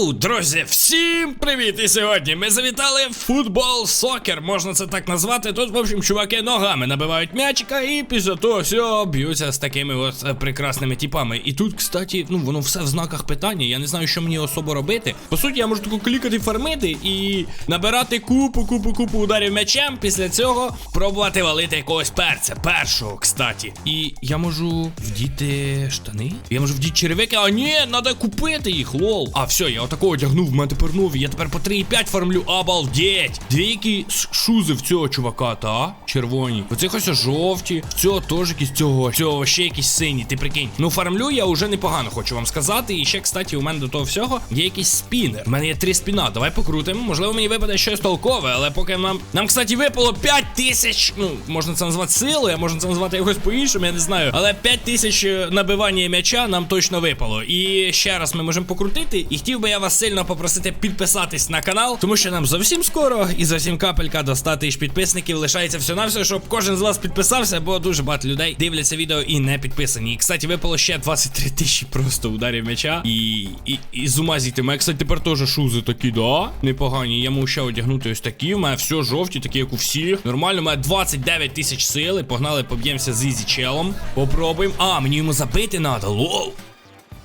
Йоу, друзі, всім привіт! І сьогодні ми завітали в футбол сокер, можна це так назвати. Тут, в общем, чуваки ногами набивають м'ячика і після того все б'ються з такими от е, прекрасними типами. І тут, кстати, ну воно все в знаках питання. Я не знаю, що мені особо робити. По суті, я можу таку клікати, фармити і набирати купу, купу, купу ударів м'ячем. Після цього пробувати валити якогось перця. Першого, кстати. І я можу вдіти штани. Я можу вдіти черевики, а ні, треба купити їх, лол. А все, я отако одягнув, в мене тепер нові. Я тепер по 3,5 фармлю. Обалдеть! Двійкі шузи в цього чувака, та? Червоні. Оцих ось жовті. В цього теж якісь цього. Цього ще якісь сині, ти прикинь. Ну, фармлю я вже непогано, хочу вам сказати. І ще, кстати, у мене до того всього є якийсь спінер. У мене є три спіна. Давай покрутимо. Можливо, мені випаде щось толкове, але поки нам. Нам, кстати, випало 5 тисяч. Ну, можна це назвати силою, можна це назвати якось по-іншому, я не знаю. Але 5 тисяч е, набивання м'яча нам точно випало. І ще раз ми можемо покрутити. І хотів би я вас сильно попросити підписатись на канал, тому що нам зовсім скоро і зовсім капелька до 100 тисяч підписників лишається все на все, щоб кожен з вас підписався, бо дуже багато людей дивляться відео і не підписані. І, кстати, випало ще 23 тисячі просто ударів м'яча. І, і, і з ума кстати, тепер теж шузи такі, да? Непогані. Я можу ще одягнути ось такі. У мене все жовті, такі, як у всіх. Нормально, у мене 29 тисяч сили. Погнали, поб'ємося з ізі челом. Попробуємо. А, мені йому забити треба. Лол.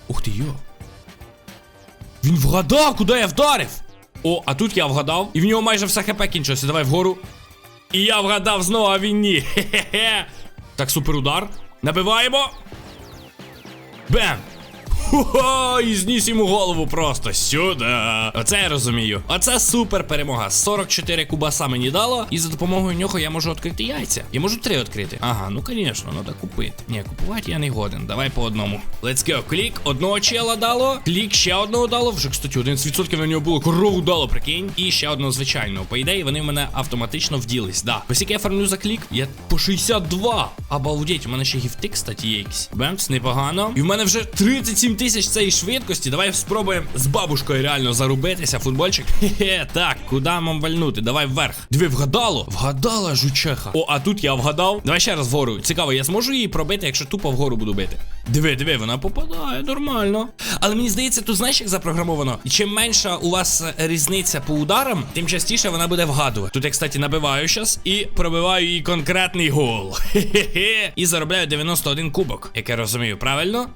Ух ти йо. Він вгадав, куди я вдарив. О, а тут я вгадав. І в нього майже все хп кінчилося. Давай вгору. І я вгадав знову, а він ні. Хе-хе-хе. Так, супер удар. Набиваємо. Бем! Хо-хо, і зніс йому голову просто сюди. Оце я розумію. Оце супер перемога. 44 кубаса мені дало, і за допомогою нього я можу відкрити яйця. Я можу три відкрити. Ага, ну звісно, треба купити. Ні, купувати я не годен. Давай по одному. Let's go. Клік, одного чела дало. Клік, ще одного дало. Вже, кстати, 11% на нього було. Корову дало, прикинь. І ще одного звичайного. По ідеї, вони в мене автоматично вділись. Да. Як я фармлю за клік, я по 62. Обалдеть, у мене ще гіфти, кстати, є якісь. Бемс, непогано. І в мене вже 37 тисяч цієї швидкості. Давай спробуємо з бабушкою реально зарубитися. Футбольчик. Хе-хе, так, куди нам вальнути? Давай вверх. Диви, вгадало? Вгадала жучеха. О, а тут я вгадав. Давай ще раз вгору. Цікаво, я зможу її пробити, якщо тупо вгору буду бити. Диви, диви, вона попадає, нормально. Але мені здається, тут знаєш, як запрограмовано. І чим менша у вас е, різниця по ударам, тим частіше вона буде вгадувати. Тут я, кстати, набиваю щас і пробиваю їй конкретний гол. Хе-хе-хе. І заробляю 91 кубок, як я розумію, правильно?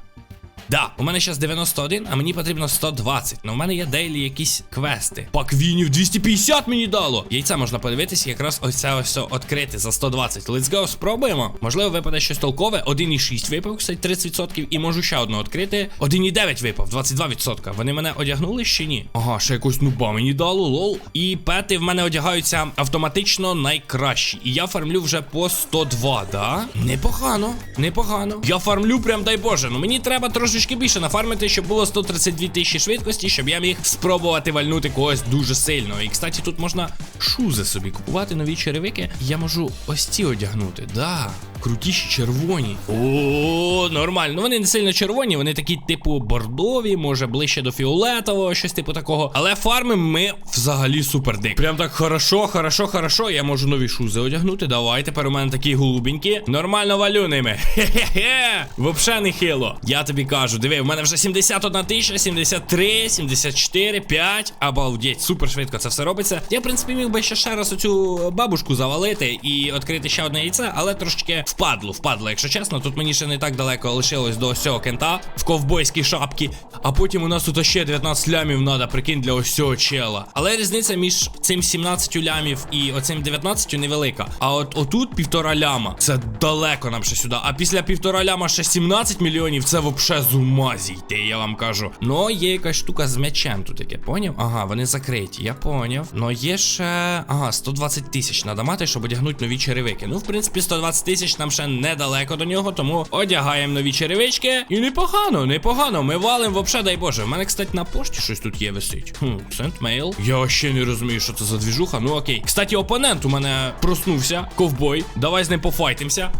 Да, у мене зараз 91, а мені потрібно 120. Ну, у мене є дейлі якісь квести. Паквінів 250 мені дало. Яйця можна подивитися, якраз ось це ось відкрити за 120. Let's go, спробуємо. Можливо, випаде щось толкове. 1,6 випав, кстати, 30%. І можу ще одну відкрити. 1,9 випав, 22%. Вони мене одягнули ще ні. Ага, ще якось нуба мені дало, лол. І пети в мене одягаються автоматично найкращі. І я фармлю вже по 102, да? Непогано, непогано. Я фармлю, прям дай Боже. Ну мені треба трошечки більше нафармити, щоб було 132 тисячі швидкості, щоб я міг спробувати вальнути когось дуже сильно. І, кстати, тут можна шузи собі купувати нові черевики. Я можу ось ці одягнути. Да. Крутіші червоні. О, нормально. Ну вони не сильно червоні, вони такі, типу, бордові, може ближче до фіолетового, щось типу такого. Але фармим ми взагалі супер дик. Прям так хорошо, хорошо, хорошо. Я можу нові шузи одягнути. Давай, тепер у мене такі голубенькі. Нормально валю ними. Хе-хе-хе. Вообще не хило. Я тобі кажу, диви, в мене вже 71 тисяча, 73, 74, 5. Обалдеть, супер швидко це все робиться. Я, в принципі, міг би ще ще раз оцю бабушку завалити і відкрити ще одне яйце, але трошки впадло, впадло, якщо чесно. Тут мені ще не так далеко лишилось до ось цього кента в ковбойській шапці. А потім у нас тут ще 19 лямів треба, прикинь, для ось цього чела. Але різниця між цим 17 лямів і оцим 19 невелика. А от отут півтора ляма. Це далеко нам ще сюди. А після півтора ляма ще 17 мільйонів. Це вообще з ума зійти, я вам кажу. Ну, є якась штука з м'ячем тут таке, поняв? Ага, вони закриті, я поняв. Ну є ще. Ага, 120 тисяч треба мати, щоб одягнути нові черевики. Ну, в принципі, 120 тисяч нам ще недалеко до нього, тому одягаємо нові черевички. І непогано, непогано. Ми валим вообще, дай Боже. У мене, кстати, на пошті щось тут є висить. Хм, mail. Я ще не розумію, що це за двіжуха. Ну окей. Кстати, опонент у мене проснувся. Ковбой. Давай з ним пофайтимся.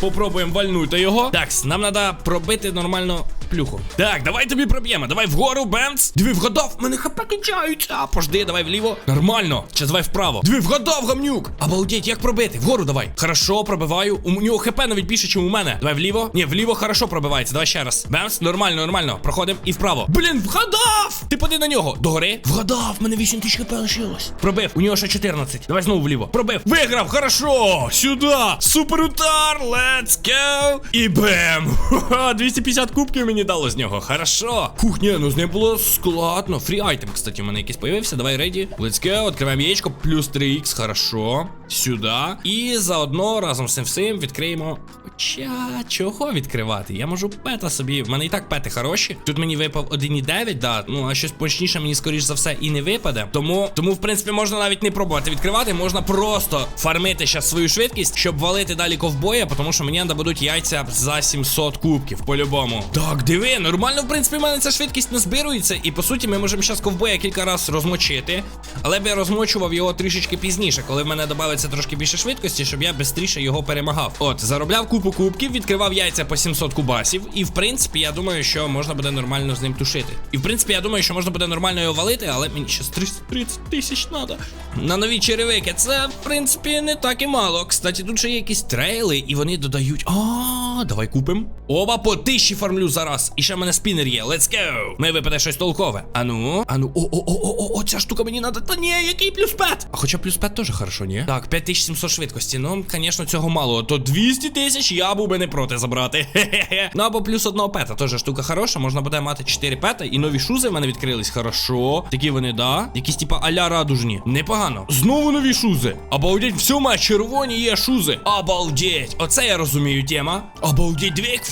Попробуємо вальнути його. Так, нам треба пробити нормально плюху. Так, давай тобі проб'ємо. Давай вгору, бемц. Диви, вгадав, мене хп кінчаються. Пожди, давай вліво. Нормально. Ще давай вправо. Диви, вгадав, гамнюк. Обалдеть, як пробити? Вгору давай. Хорошо, пробиваю. У нього хп навіть більше, ніж у мене. Давай вліво. Ні, вліво хорошо пробивається. Давай ще раз. Бемц, нормально, нормально. Проходимо і вправо. Блін, вгадав! Ти. Падай на нього. Догори. Вгадав, мене 8 тисяч хп лишилось. Пробив. У нього ще 14. Давай знову вліво. Пробив. Виграв. Хорошо. Сюди. Супер удар. Let's go. І бем. Ха-ха, 250 кубків мені дало з нього. Хорошо. Фух, ні, ну з ним було складно. Фрі айтем, кстати, у мене якийсь появився. Давай реді. Go. Відкриваємо яєчко. Плюс 3х. Хорошо. Сюди. І заодно разом з цим всім відкриємо. Хоча чого відкривати? Я можу пета собі. В мене і так пети хороші. Тут мені випав 1,9, да. Ну а щось почніше мені скоріш за все і не випаде. Тому, тому, в принципі, можна навіть не пробувати відкривати. Можна просто фармити зараз свою швидкість, щоб валити далі ковбоя, тому що мені нададуть яйця за 700 кубків. По-любому. Так, диви, нормально, в принципі, в мене ця швидкість не збирується. І по суті, ми можемо зараз ковбоя кілька разів розмочити. Але б я розмочував його трішечки пізніше, коли в мене додається трошки більше швидкості, щоб я швидше його перемагав. От, заробляв купу кубків, відкривав яйця по 700 кубасів. І в принципі, я думаю, що можна буде нормально з ним тушити. І в принципі, я думаю, що можна буде нормально його валити, але мені ще 330 тисяч треба. На нові черевики. Це, в принципі, не так і мало. Кстати, тут ще є якісь трейли, і вони додають. А, давай купим. Оба по тисячі фармлю зараз. І ще в мене спінер є. Let's go. Ми випаде щось толкове. Ану, ану, о, о, о, о, о, о, ця штука мені надо. Та ні, який плюс 5? А хоча плюс 5 теж хорошо, ні? Так, 5700 швидкості. Ну, звісно, цього мало. То 200 тисяч я був би не проти забрати. Хе-хе-хе. Ну або плюс одного пета. Теж штука хороша. Можна буде мати 4 пета. І нові шузи в мене відкрились. Хорошо. Такі вони, да. Якісь типа аля радужні. Непогано. Знову нові шузи. Обалдеть, всьому червоні є шузи. Обалдеть. Оце я розумію, тема. Обалдеть, диви, як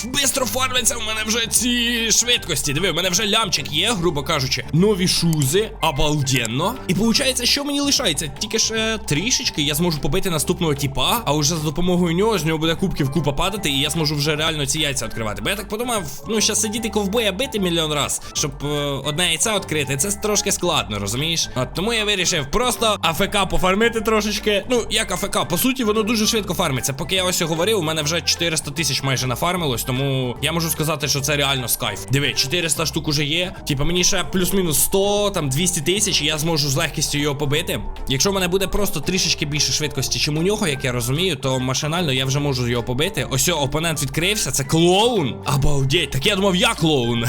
фармиться в мене вже ці швидкості. Диви, в мене вже лямчик є, грубо кажучи. Нові шузи. Обалденно. І виходить, що мені лишається? Тільки ще трішечки я зможу побити наступного типа, а вже за допомогою нього з нього буде кубків купа падати, і я зможу вже реально ці яйця відкривати. Бо я так подумав, ну ще сидіти ковбоя бити мільйон раз, щоб е, одне яйце відкрити. Це трошки складно, розумієш? От тому я вирішив просто АФК пофармити трошечки. Ну, як АФК, по суті, воно дуже швидко фармиться. Поки я ось говорив, у мене вже 400 тисяч майже нафармилось, тому я можу сказати, що це реально скайф. Диви, 400 штук уже є. Типа мені ще плюс-мінус 100, там 200 тисяч, і я зможу з легкістю його побити. Якщо в мене буде просто трішечки більше швидкості, чим у нього, як я розумію, то машинально я вже можу його побити. Ось о, опонент відкрився, це клоун. Обалдеть, так я думав, я клоун.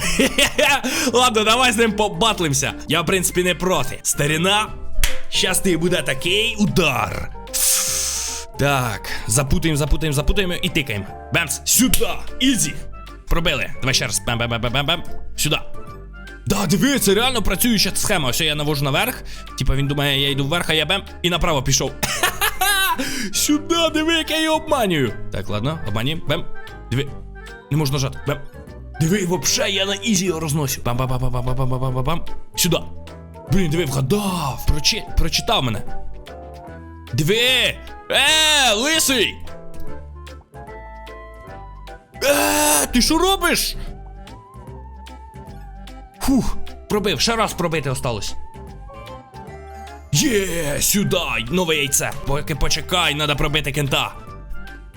Ладно, давай з ним побатлимося. Я, в принципі, не проти. Старіна, щас ти буде такий удар. Так, запутаємо, запутаємо, запутаємо і тикаємо. Бемс, сюди! Ізі! Пробили. Давай ще раз. Бем-бем-бем-бем-бем. Сюди. Да, диви, це реально працююча схема. Ось я навожу наверх. Типа він думає, я йду вверх, а я бем і направо пішов. Сюди, диви, як я її обманюю. Так, ладно, обманюємо. Бем. Диви. Не можна нажати. Бем. Диви, вообще, я на ізі його розносю. бам бам бам бам бам бам бам бам бам бам Сюди. Блін, диви, вгадав. Прочи... Прочитав мене. Диви! Е, лисий! Е, ти що робиш? Фух, пробив, ще раз пробити осталось. Є, сюди, нове яйце. Поки почекай, треба пробити кента.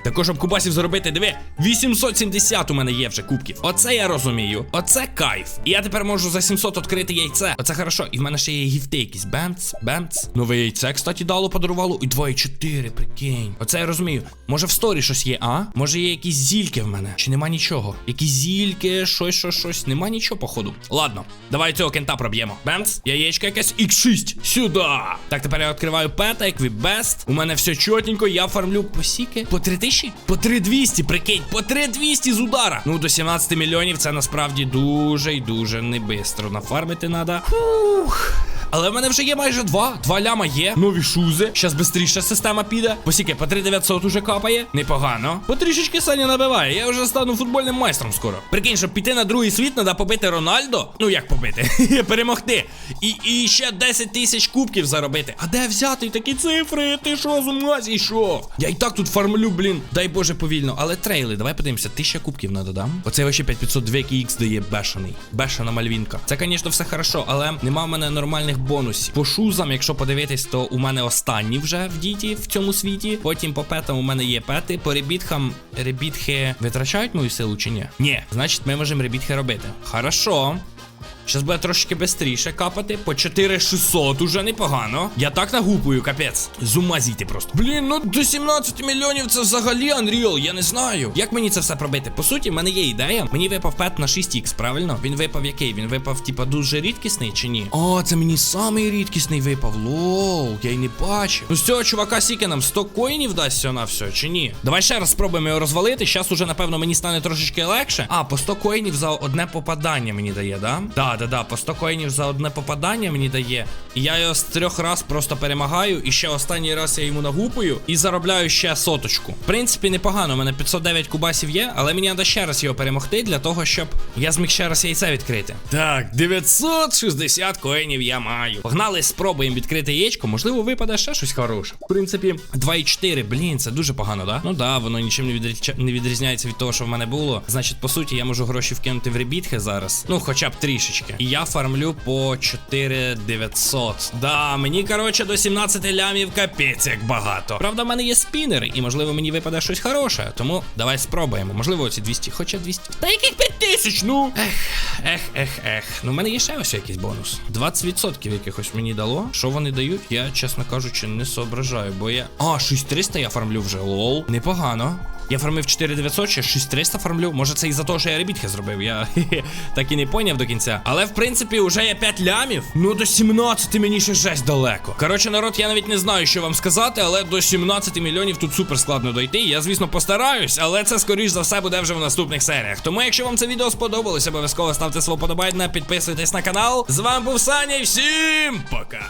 Також щоб кубасів заробити, диви, 870 у мене є вже кубків. Оце я розумію. Оце кайф. І я тепер можу за 700 відкрити яйце. Оце хорошо. І в мене ще є гіфти якісь. Бемц, бемц. Нове яйце, кстати, дало, подарувало. І 2,4, прикинь. Оце я розумію. Може в сторі щось є, а? Може є якісь зільки в мене? Чи нема нічого? Якісь зільки, щось, щось, щось. Нема нічого, походу. Ладно, давай цього кента проб'ємо. Бемц, яєчко якесь X6. Сюди. Так, тепер я відкриваю пета, еквібест. У мене все чотенько, я фармлю по сіки. По 3000? По 3200, прикинь, по 3200 з удара. Ну, до 17 мільйонів це насправді дуже і дуже небистро. Нафармити треба. Фух. Але в мене вже є майже два. Два ляма є. Нові шузи. Щас швидше система піде. Посіки, по 3900 уже капає. Непогано. Потрішечки Саня набиває. Я вже стану футбольним майстром скоро. Прикинь, щоб піти на другий світ, треба побити Рональдо. Ну як побити? Перемогти. І, і ще 10 тисяч кубків заробити. А де взяти такі цифри? Ти що з ума зійшов? Я і так тут фармлю, блін. Дай Боже повільно. Але трейли, давай подивимося. Тисяча кубків надо, дам. Оце вообще 5502 ікс дає бешений. Бешена мальвінка. Це, звісно, все хорошо, але нема в мене нормальних бонусів. По шузам, якщо подивитись, то у мене останні вже в діті в цьому світі. Потім по петам у мене є пети. По ребітхам ребітхи витрачають мою силу чи ні? Ні. Значить, ми можемо ребітхи робити. Хорошо. Щас буде трошки швидше капати. По 4600 уже непогано. Я так нагупую, капець. З просто. Блін, ну до 17 мільйонів це взагалі Unreal, я не знаю. Як мені це все пробити? По суті, в мене є ідея. Мені випав пет на 6х, правильно? Він випав який? Він випав, типа, дуже рідкісний чи ні? О, це мені самий рідкісний випав. Лол, я й не бачив. Ну з цього чувака сіки нам 100 коїнів дасть на все, чи ні? Давай ще раз спробуємо його розвалити. Щас уже, напевно, мені стане трошечки легше. А, по 100 коїнів за одне попадання мені дає, да? Да, да, да, по 100 коїнів за одне попадання мені дає. І я його з трьох раз просто перемагаю. І ще останній раз я йому нагупую і заробляю ще соточку. В принципі, непогано. У мене 509 кубасів є, але мені треба ще раз його перемогти для того, щоб я зміг ще раз яйце відкрити. Так, 960 коїнів я маю. Погнали, спробуємо відкрити яєчко. Можливо, випаде ще щось хороше. В принципі, 2,4. Блін, це дуже погано, да? Ну да, воно нічим не, відрізня... не відрізняється від того, що в мене було. Значить, по суті, я можу гроші вкинути в ребітки зараз. Ну, хоча б трішечки. І я фармлю по 4900. Да, мені, коротше, до 17 лямів капець як багато. Правда, в мене є спінери, і можливо мені випаде щось хороше. Тому давай спробуємо. Можливо, оці 200, хоча 200. Та яких 5000, ну? Ех, ех, ех, ех. Ну, в мене є ще ось якийсь бонус. 20% якихось мені дало. Що вони дають, я, чесно кажучи, не соображаю, бо я. А, 6300 я фармлю вже. Лол. Непогано. Я фармив 4900, ще 6300 фармлю. Може це із-за того, що я ребітки зробив. Я так і не поняв до кінця. Але в принципі вже є 5 лямів. Ну до 17 мені ще жесть далеко. Коротше, народ, я навіть не знаю, що вам сказати, але до 17 мільйонів тут супер складно дойти. Я, звісно, постараюсь, але це скоріш за все буде вже в наступних серіях. Тому, якщо вам це відео сподобалось, обов'язково ставте свого подобайна, підписуйтесь на канал. З вами був Саня і всім пока!